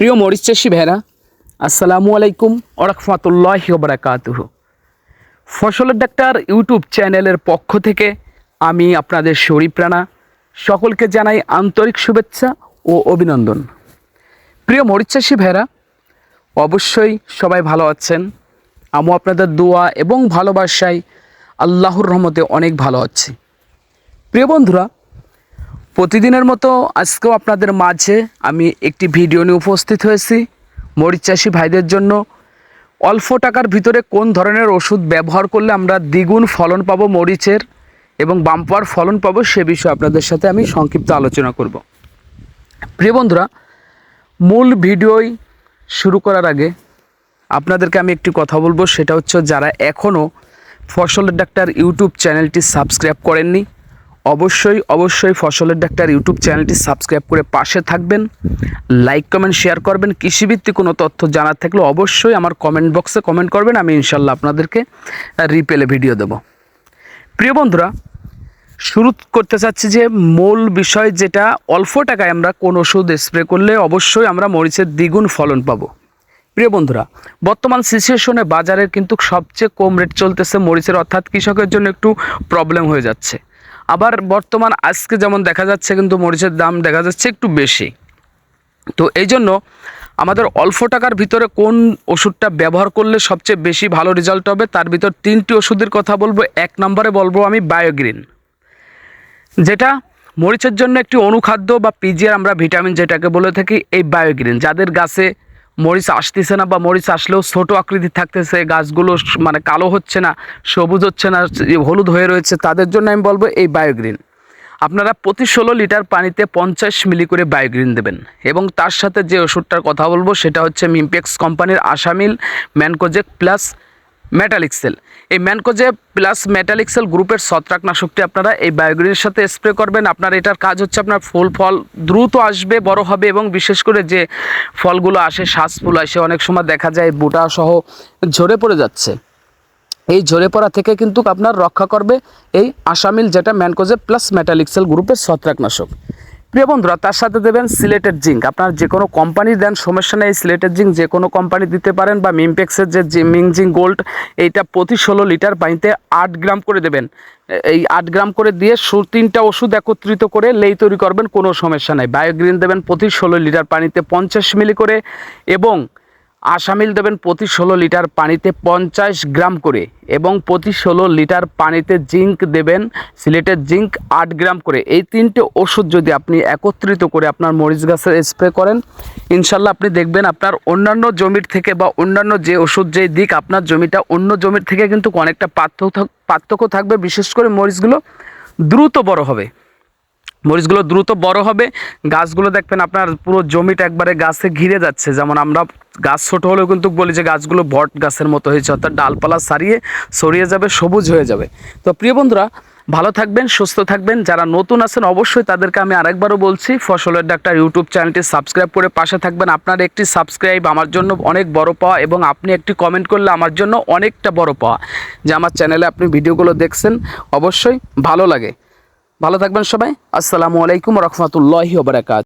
প্রিয় মরিচ চাষি ভেড়া আসসালামু আলাইকুম ওরহমতুল্লাহ বারাকাতুহ। ফসলের ডাক্তার ইউটিউব চ্যানেলের পক্ষ থেকে আমি আপনাদের শরীফ রানা, সকলকে জানাই আন্তরিক শুভেচ্ছা ও অভিনন্দন। প্রিয় মরিচ চাষি ভেড়া অবশ্যই সবাই ভালো আছেন। আমও আপনাদের দোয়া এবং ভালোবাসায় আল্লাহর রহমতে অনেক ভালো আছি। প্রিয় বন্ধুরা প্রতিদিনের মতো আজকেও আপনাদের মাঝে আমি একটি ভিডিও নিয়ে উপস্থিত হয়েছি মরিচ চাষি ভাইদের জন্য। অল্প টাকার ভিতরে কোন ধরনের ওষুধ ব্যবহার করলে আমরা দ্বিগুণ ফলন পাবো মরিচের এবং বাম্পার ফলন পাবো সে বিষয়ে আপনাদের সাথে আমি সংক্ষিপ্ত আলোচনা করব। প্রিয় বন্ধুরা, মূল ভিডিওই শুরু করার আগে আপনাদেরকে আমি একটি কথা বলব, সেটা হচ্ছে যারা এখনও ফসলের ডাক্তার ইউটিউব চ্যানেলটি সাবস্ক্রাইব করেননি অবশ্যই অবশ্যই ফসলের ডাক্তার ইউটিউব চ্যানেলটি সাবস্ক্রাইব করে পাশে থাকবেন। লাইক কমেন্ট শেয়ার করবেন। কৃষিভিত্তিক কোনো তথ্য জানার থাকলে অবশ্যই আমার কমেন্ট বক্সে কমেন্ট করবেন, আমি ইনশাল্লাহ আপনাদেরকে রিপেলে ভিডিও দেব। প্রিয় বন্ধুরা, শুরু করতে চাচ্ছি যে মূল বিষয় যেটা, অল্প টাকায় আমরা কোন ওষুধ স্প্রে করলে অবশ্যই আমরা মরিচের দ্বিগুণ ফলন পাবো। প্রিয় বন্ধুরা, বর্তমান সিচুয়েশনে বাজারের কিন্তু সবচেয়ে কম রেট চলতেছে মরিচের, অর্থাৎ কৃষকের জন্য একটু প্রবলেম হয়ে যাচ্ছে। আবার বর্তমান আজকে যেমন দেখা যাচ্ছে কিন্তু মরিচের দাম দেখা যাচ্ছে একটু বেশি। তো এই জন্য আমাদের অল্প টাকার ভিতরে কোন ওষুধটা ব্যবহার করলে সবচেয়ে বেশি ভালো রেজাল্ট হবে, তার ভিতর তিনটি ওষুধের কথা বলব। এক নম্বরে বলব আমি বায়োগ্রিন যেটা মরিচের জন্য একটি অনুখাদ্য বা পিজিআর আমরা ভিটামিন যেটাকে বলে থাকি, এই বায়োগ্রিন যাদের গাছে মরিচ আসতেছে না বা মরিচ আসলেও ছোট আকৃতি থাকতেছে, গাছগুলো মানে কালো হচ্ছে না, সবুজ হচ্ছে না হলুদ হয়ে রয়েছে, তাদের জন্য আমি বলব এই বায়োগ্রিন। আপনারা প্রতি ষোলো লিটার পানিতে পঞ্চাশ মিলি করে বায়োগ্রিন দেবেন। এবং তার সাথে যে ওষুধটার কথা বলব, সেটা হচ্ছে মিমপেক্স কোম্পানির আসামিল ম্যানকোজেক প্লাস মেটালিক্সেল এই ম্যানকোজে প্লাস মেটালিক্সেল গ্রুপের ছত্রাকনাশকটি আপনারা এই বায়োগ্রিনের সাথে স্প্রে করবেন, আপনার এটার কাজ হচ্ছে আপনার ফুল ফল দ্রুত আসবে, বড় হবে এবং বিশেষ করে যে ফলগুলো আসে শ্বাস আসে, অনেক সময় দেখা যায় বুটা সহ ঝরে পড়ে যাচ্ছে। এই ঝরে পড়া থেকে কিন্তু আপনার রক্ষা করবে এই আসামিল যেটা ম্যানকোজে প্লাস মেটালিক্সেল গ্রুপের ছত্রাকনাশক। প্রিয় বন্ধুরা, তার সাথে দেবেন সিলেটের জিঙ্ক। আপনার যে কোনো কোম্পানি দেন, সমস্যা নেই সিলেটের জিঙ্ক যে কোনো কোম্পানি দিতে পারেন বা মিমপেক্সের যে মিং জিঙ্ক গোল্ড এইটা প্রতি ষোলো লিটার পানিতে আট গ্রাম করে দেবেন। এই আট গ্রাম করে দিয়ে তিনটা ওষুধ একত্রিত করে লেই তৈরি করবেন, কোনো সমস্যা নেই। বায়োগ্রিন দেবেন প্রতি ষোলো লিটার পানিতে পঞ্চাশ মিলি করে এবং আসামিল দেবেন প্রতি ষোলো লিটার পানিতে পঞ্চাশ গ্রাম করে এবং প্রতি ষোলো লিটার পানিতে জিঙ্ক দেবেন, সিলেটের জিঙ্ক আট গ্রাম করে। এই তিনটে ওষুধ যদি আপনি একত্রিত করে আপনার মরিচ গাছের স্প্রে করেন, ইনশাল্লাহ আপনি দেখবেন আপনার অন্যান্য জমির থেকে বা অন্যান্য যে ওষুধ যে দিক, আপনার জমিটা অন্য জমির থেকে কিন্তু অনেকটা পার্থক্য পার্থক্য থাকবে। বিশেষ করে মরিচগুলো দ্রুত বড় হবে। মরিচগুলো দ্রুত বড় হবে। গাছগুলো দেখবেন আপনার পুরো জমিটা একবারে গাছে ঘিরে যাচ্ছে। যেমন আমরা গাছ ছোট হলেও কিন্তু বলি যে গাছগুলো বট গাছের মতো হয়েছে, অর্থাৎ ডালপালা সারিয়ে সরিয়ে যাবে, সবুজ হয়ে যাবে। তো প্রিয় বন্ধুরা, ভালো থাকবেন, সুস্থ থাকবেন। যারা নতুন আছেন, অবশ্যই তাদেরকে আমি আরেকবারও বলছি, ফসলের ডাক্তার ইউটিউব চ্যানেলটি সাবস্ক্রাইব করে পাশে থাকবেন। আপনার একটি সাবস্ক্রাইব আমার জন্য অনেক বড় পাওয়া এবং আপনি একটি কমেন্ট করলে আমার জন্য অনেকটা বড় পাওয়া, যে আমার চ্যানেলে আপনি ভিডিওগুলো দেখছেন, অবশ্যই ভালো লাগে। ভালো থাকবেন সবাই। আসসালামু আলাইকুম রহমতুল্লাহি ওবরাকাত